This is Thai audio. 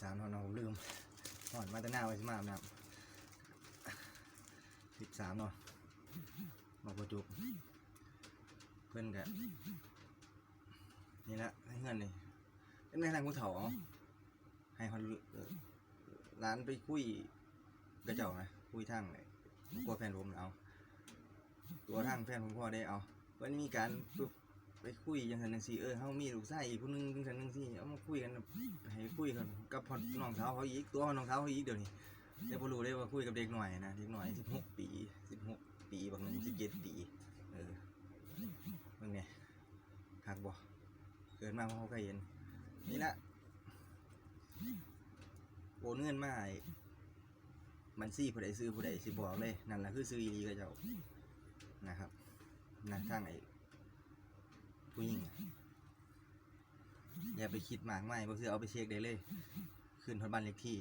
สามนอนผมลืมนอนมาแต่หน้าไว้สิมาอาบน้ำสิบสามเนาะบอกประจุเพื่อนกะนี่ละให้เงินนี่เป็นแม่ทางกูเถาเอให้คนร้านไปคุยกระเจ้านะคุยทางเลยกลัวแฟนผมเอาตัวทางแฟนผมพ่อได้เอาวันนี้มีการปุ๊บ ไปคุยอยังไงนังสี่เออเขามีลูกชายอีกผู้หนึงจังสันนังสี่เอามาคุยกันให้คุยกันกับพ่อน้องสาวเขาอีกตัวน้องสาวเขาอีกเดี๋ยวนี้แต่พอรู้ได้ว่าคุยกับเด็กหน่อยนะเด็กหน่อยสิบหกปีสิบหกปีบางหนึ่งสิบเจ็ดปีเออเมื่อไงคักบ่เกิดมาเพราะเขาก็เห็นนี่ละโอนเงินมาให้บัญชีผู้ใดซื้อผู้ใดสิบอกเลยนั่นแหละคือซื้ออีลีกับเจ้านะครับนะทางไอ้ ผู้หญิงอย่าไปคิดมากไม่บ่คือเอาไปเช็คได้เลย ขึ้นทอดบ้านเลขที่